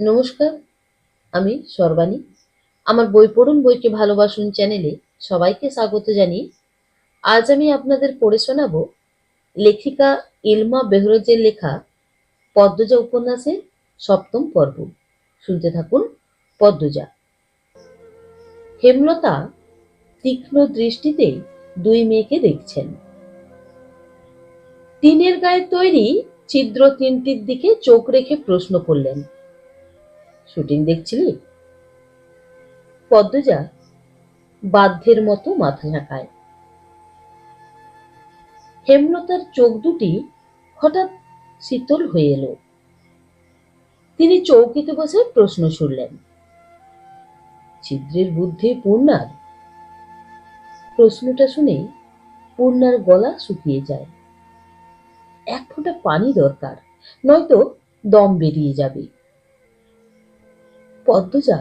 নমস্কার, আমি সর্বাণী। আমার বই পড়ুন, বইকে ভালোবাসুন চ্যানেলে সবাইকে স্বাগত জানিয়ে আজ আমি আপনাদের পড়ে শোনাব লেখিকা ইলমা বেহরজের লেখা পদ্মজা উপন্যাসের সপ্তম পর্ব। শুনতে থাকুন পদ্মজা। হেমলতা তীক্ষ্ণ দৃষ্টিতে দুই মেয়েকে দেখছেন। টিনের গায়ে তৈরি ছিদ্র তিনটির দিকে চোখ রেখে প্রশ্ন করলেন শুটিং দেখছিলি? পদ্মজা বাধ্যের মতো মাথা ঝাঁকায়। হেমলতার চোখ দুটি হঠাৎ শীতল হয়ে এলো। তিনি চৌকিতে বসে প্রশ্ন শুনলেন, ছিদ্রের বুদ্ধি পূর্ণার? প্রশ্নটা শুনে পূর্ণার গলা শুকিয়ে যায়। এক ফোঁটা পানি দরকার, নয়তো দম বেরিয়ে যাবে। পদ্মজা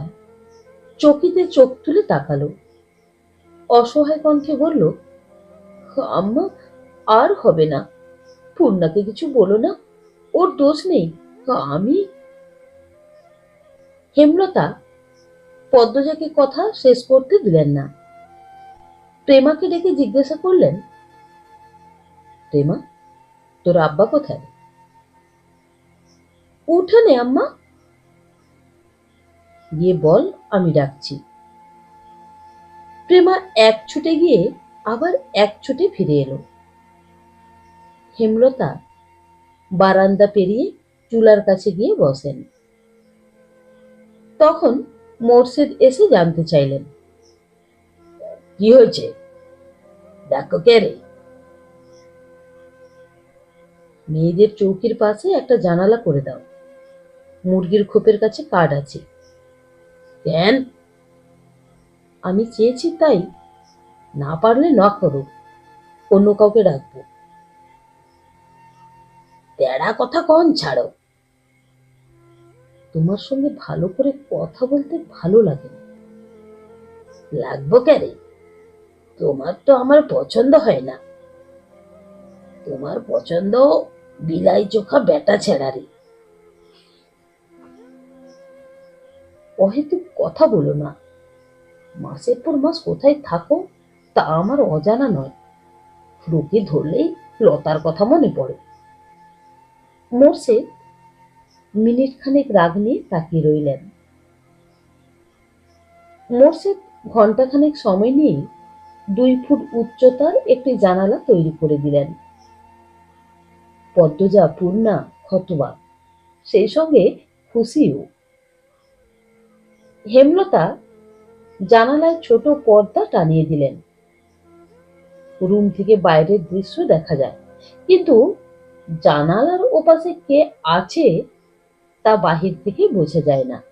চকিতে চোখ তুলে তাকালো। অসহায় কণ্ঠে বলল, আম্মা, আর হবে না। পূর্ণাকে কিছু বলো না, ওর দোষ নেই, আমি হেমলতা পদ্মজাকে কথা শেষ করতে দিলেন না। প্রেমাকে ডেকে জিজ্ঞাসা করলেন, প্রেমা, তোর আব্বা কোথায়? উঠানে, আম্মা। গিয়ে বল, আমি ডাকছি। প্রেমা এক ছুটে গিয়ে আবার এক ছুটে ফিরে এলো। হেমলতা বারান্দা পেরিয়ে চুলার কাছে গিয়ে বসেন। তখন মোর্শেদ এসে জানতে চাইলেন, কি হয়েছে? দেখো কে রে? মেয়েদের চৌকির পাশে একটা জানালা করে দাও। মুরগির খোপের কাছে কাঠ আছে। কেন আমি চেয়েছি তাই। না পারলে না করো। অন্য কাউকে ডাকবো। তেরা কথা কন, ছাড়ো। তোমার সঙ্গে ভালো করে কথা বলতে ভালো লাগে না। লাগবো কেরে তোমার তো আমার পছন্দ হয় না। তোমার পছন্দ বিলাই চোখা বেটা ছেড়ারে অহেতুক কথা বলো না। মাসের পর মাস কোথায় থাকো তা আমার অজানা নয়। লোকে ধরলেই লতার কথা মনে পড়ে। মোর্সে মিনিট খানেক রাগ নিয়ে তাকিয়ে রইলেন। মোর্সে ঘন্টাখানেক সময় নিয়ে দুই ফুট উচ্চতার একটি জানালা তৈরি করে দিলেন। পদ্মজা, পূর্ণা হতবাক সেই সঙ্গে খুশিও হেমলতা জানালায় ছোট পর্দা টানিয়ে দিলেন। রুম থেকে বাইরের দৃশ্য দেখা যায়। কিন্তু জানালার ওপাশে কে আছে তা বাহির থেকে বোঝা যায় না।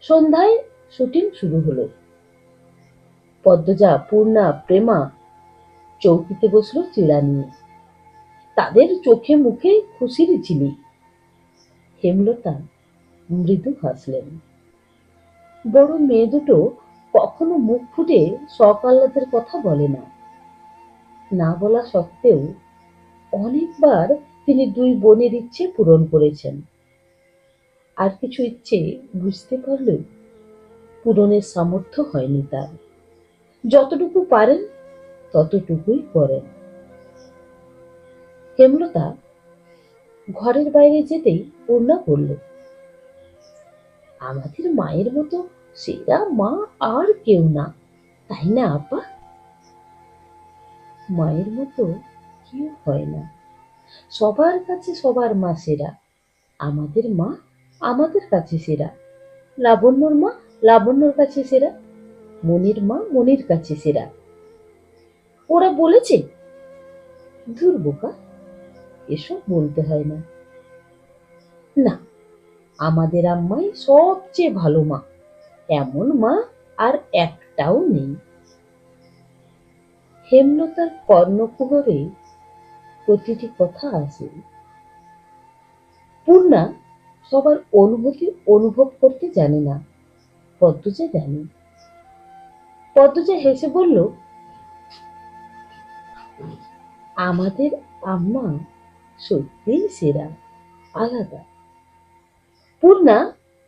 সন্ধ্যায় শুটিং শুরু হলো। পদ্মজা, পূর্ণা, প্রেমা চৌকিতে বসল চিড়া নিয়ে। তাদের চোখে মুখে খুশির ঝিলি হেমলতা মৃদু হাসলেন। বড় মেয়ে দুটো কখনো মুখ ফুটে শখ আহ্লাদের কথা বলে না। না বলা সত্ত্বেও অনেকবার তিনি দুই বোনের ইচ্ছে পূরণ করেছেন। আর কিছু ইচ্ছে বুঝতে পারলেও পূরণের সামর্থ্য হয়নি তার। যতটুকু পারেন, ততটুকুই করেন। হেমলতা ঘরের বাইরে যেতেই পূর্ণা বলল আমাদের মায়ের মতো সেরা মা আর কেউ না, তাই না, আপা? মায়ের মতো কেউ হয় না। সবার কাছে সবার মা সেরা, আমাদের মা আমাদের কাছে সেরা। লাবণ্যর মা লাবণ্যর কাছে সেরা, মনির মা মনির কাছে সেরা। ওরা বলেছে দূর বোকা, এসব বলতে হয় না। না আমাদের আম্মাই সবচেয়ে ভালো মা। এমন মা আর একটাও নেই। হেমলতার কর্ণকুহরে প্রতিটি কথা আসে পূর্ণা সবার অনুভূতি অনুভব করতে জানে না। পদ্মজা জানে। পদ্মজা হেসে বলল, আমাদের আম্মা সত্যিই সেরা, আলাদা। পূর্ণা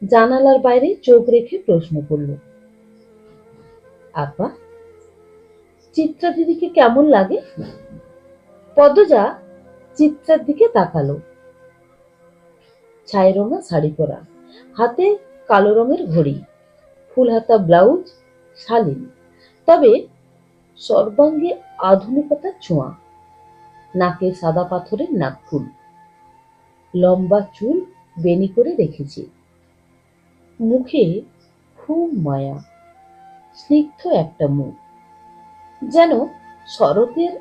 জানালার বাইরে চোখ রেখে প্রশ্ন করল। আপা চিত্রা দিদিকে কেমন লাগে? পদ্মজা চিত্রার দিকে তাকালো। ছাই রঙা শাড়ি পরা, হাতে কালো রঙের ঘড়ি ফুল হাতা ব্লাউজ, শালীন। তবে সর্বাঙ্গে আধুনিকতার ছোঁয়া, নাকে সাদা পাথরের নাকফুল লম্বা চুল বেনি করে রেখেছি। মুখে খুব মায়া, স্নিগ্ধ একটা মুখ। যেন শরতের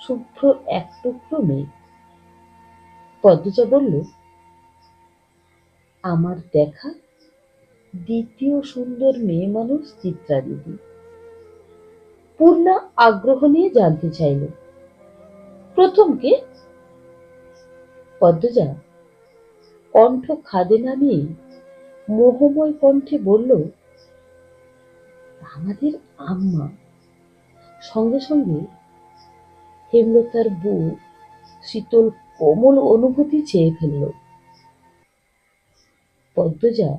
শুভ্র এক টুকরো মেঘ। পদ্মজা বলল, আমার দেখা দ্বিতীয় সুন্দর মেয়ে মানুষ চিত্রা দিদি। পূর্ণা আগ্রহ নিয়ে জানতে চাইল প্রথমকে পদ্মজা কণ্ঠ খাদে নামিয়ে মোহময় কণ্ঠে বলল, আমাদের আম্মা। সঙ্গে সঙ্গে হেমলতার বুক শীতল কোমল অনুভূতি চেয়ে ফেলল। পদ্মজা,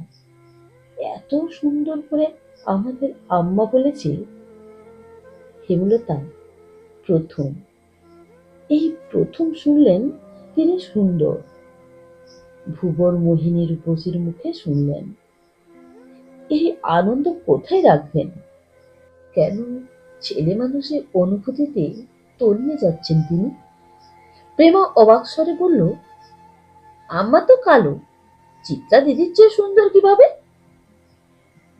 এত সুন্দর করে আমাদের আম্মা বলেছে। হেমলতা প্রথম, এই প্রথম শুনলেন তিনি সুন্দর। ভুবর মোহিনী রূপসীর মুখে শুনলেন। এই আনন্দ কোথায় রাখবেন? কেন ছেলে মানুষের অনুভূতিতে তলিয়ে যাচ্ছেন তিনি? প্রেমা অবাক স্বরে বলল, আম্মা তো কালো। চিত্রা দিদির চেয়ে সুন্দর কীভাবে?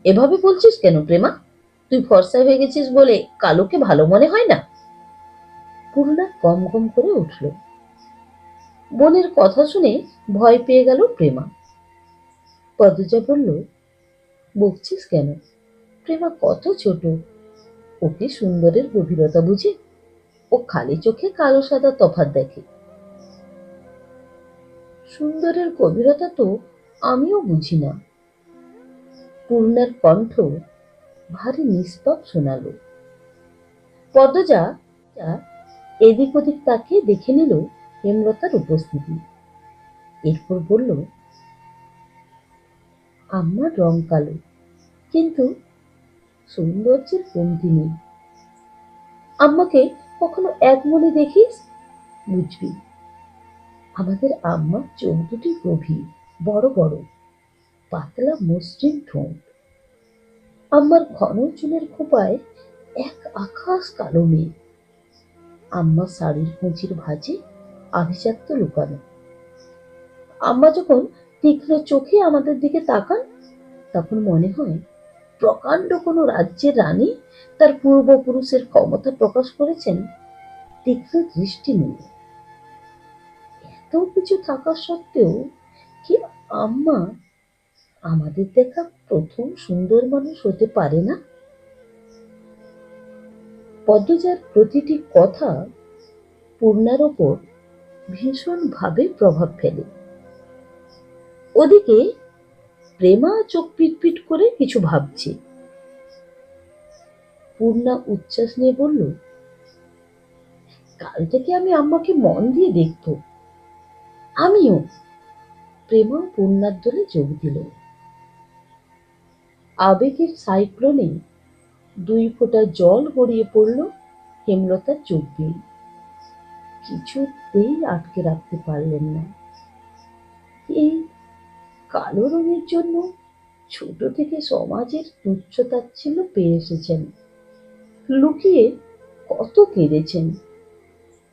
এভাবে বলছিস কেন প্রেমা? তুই ফর্সা হয়ে গেছিস বলে কালোকে ভালো মনে হয় না? পূর্ণা গম গম করে উঠল। বোনের কথা শুনে ভয় পেয়ে গেল প্রেমা। পদজা বলল, বকছিস কেন? প্রেমা কত ছোট। ওকে সুন্দরের গভীরতা বুঝে ও খালি চোখে কালো সাদা তফাৎ দেখে। সুন্দরের গভীরতা তো আমিও বুঝি না। পূর্ণার কণ্ঠ ভারী নিষ্পাপ শোনালো। পদ্মজা যা এদিক ওদিক তাকে দেখে নিল হেমলতার উপস্থিতি। এরপর বলল আমার রং কালো, কিন্তু সৌন্দর্যের কমতি নেই। আম্মাকে কখনো এক মনে দেখিস? বুঝবি, আমাদের আম্মার চোখ দুটি গভীর, বড় বড়, পাতলা মসৃণ ঠোঁট। আম্মার ঘন চুলের খোপায় এক আকাশ কালো মেয়ে আম্মা শাড়ির কুঁচির ভাঁজে আভিজাত্য লুকানো। আম্মা যখন তীক্ষ্ণ চোখে আমাদের দিকে তাকান, তখন মনে হয় প্রকাণ্ড কোনো রাজ্যের রানী তার পূর্বপুরুষের ক্ষমতা প্রকাশ করেছেন। তীক্ষ্ণ দৃষ্টি নিয়ে। এত কিছু থাকা সত্ত্বেও কি আম্মা আমাদের দেখা প্রথম সুন্দর মানুষ হতে পারে না? পদ্মজার প্রতিটি কথা পূর্ণার ওপর ভীষণভাবে প্রভাব ফেলে। ওদিকে প্রেমা চোখ পিটপিট করে কিছু ভাবছে। পূর্ণা উচ্ছ্বাস নিয়ে বলল, কাল থেকে আমি আম্মাকে মন দিয়ে দেখব। আমিও। প্রেমা পূর্ণার দলে যোগ দিল। আবেগের সাইক্লোনে দুই ফোঁটা জল গড়িয়ে পড়ল হেমলতার চোখ দিয়ে। কিছুতেই আটকে রাখতে পারলেন না। এই কালো রঙের জন্য ছোট থেকে সমাজের তুচ্ছতাচ্ছিল্য পেয়ে এসেছেন। লুকিয়ে কত কেঁদেছেন,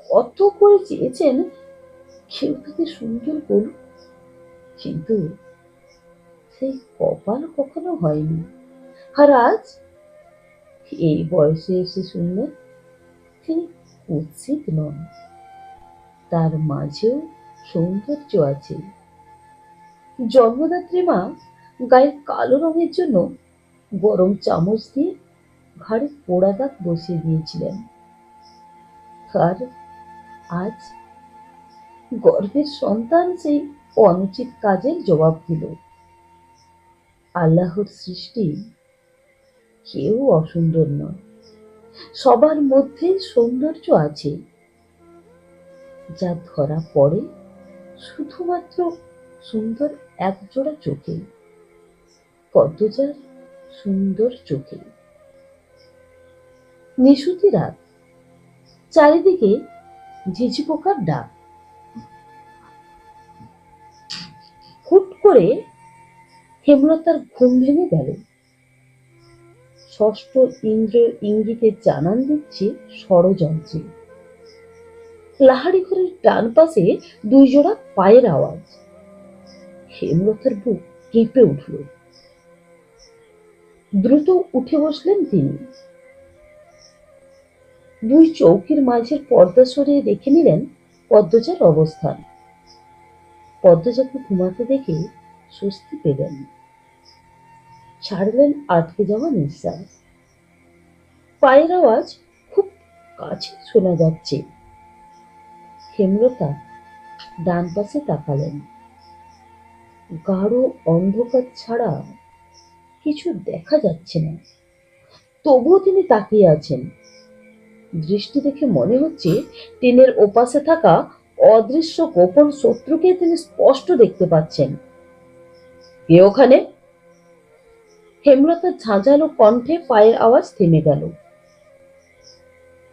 কত করে চেয়েছেন, কেউ তাকে সুন্দর বলুক। কিন্তু সেই কপাল কখনো হয়নি। আর আজ এই বয়সে এসে শুনলেন তিনি কুৎসিত নন। তার মাঝেও সৌন্দর্য আছে। জন্মদাত্রী মা গায়ের কালো রঙের জন্য গরম চামচ দিয়ে ঘাড়ে পোড়া দাগ বসিয়ে দিয়েছিলেন। আর আজ গর্ভের সন্তান সেই অনুচিত কাজের জবাব দিল। আল্লাহর সৃষ্টি কেউ অসুন্দর নয়। সবার মধ্যে সৌন্দর্য আছে। যা ধরা পড়ে শুধুমাত্র সুন্দর এক জোড়া চোখে পদ্মজার সুন্দর চোখে। নিশুতি রাত, চারিদিকে ঝিঝি পোকার ডাক। হুট করে হেমলতার ঘুম ভেঙে গেল। ষষ্ঠ ইন্দ্রিয় ইঙ্গিতে জানান দিচ্ছে ষড়যন্ত্রে। লাহারি ঘরের ডান পাশে দুই জোড়া পায়ের আওয়াজ। হেমলতার বুক কেঁপে উঠল। দ্রুত উঠে বসলেন তিনি। দুই চৌকির মাঝের পর্দা সরিয়ে দেখে নিলেন পদ্মজার অবস্থান। পদ্মজাকে ঘুমাতে দেখে স্বস্তি পেলেন। ছাড়লেন আটকে যাওয়া নিঃশ্বাস। পায়ের আওয়াজ খুব কাছে শোনা যাচ্ছে। হেমলতা ডান পাশে তাকালেন। গাঢ় অন্ধকার ছাড়া কিছু দেখা যাচ্ছে না। তবুও তিনি তাকিয়ে আছেন। দৃষ্টি দেখে মনে হচ্ছে টিনের ওপাশে থাকা অদৃশ্য গোপন শত্রুকে তিনি স্পষ্ট দেখতে পাচ্ছেন। কে ওখানে? হেমলতার ঝাঁঝালো কণ্ঠে পায়ের আওয়াজ থেমে গেল।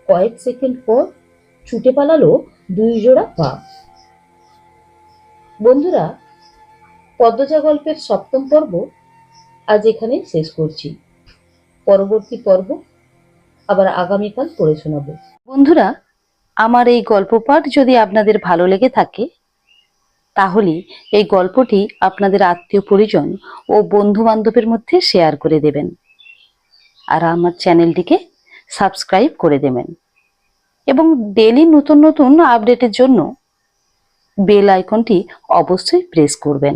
কয়েক সেকেন্ড পর ছুটে পালালো দুই জোড়া পা বন্ধুরা, পদ্মজা গল্পের সপ্তম পর্ব আজ এখানেই শেষ করছি। পরবর্তী পর্ব আবার আগামীকাল পড়ে শোনাবো। বন্ধুরা, আমার এই গল্প পাঠ যদি আপনাদের ভালো লেগে থাকে, তাহলে এই গল্পটি আপনাদের আত্মীয় পরিজন ও বন্ধু বান্ধবের মধ্যে শেয়ার করে দেবেন। আর আমার চ্যানেলটিকে সাবস্ক্রাইব করে দেবেন। এবং ডেলি নতুন নতুন আপডেটের জন্য বেল আইকনটি অবশ্যই প্রেস করবেন।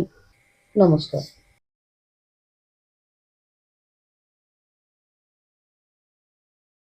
নমস্কার।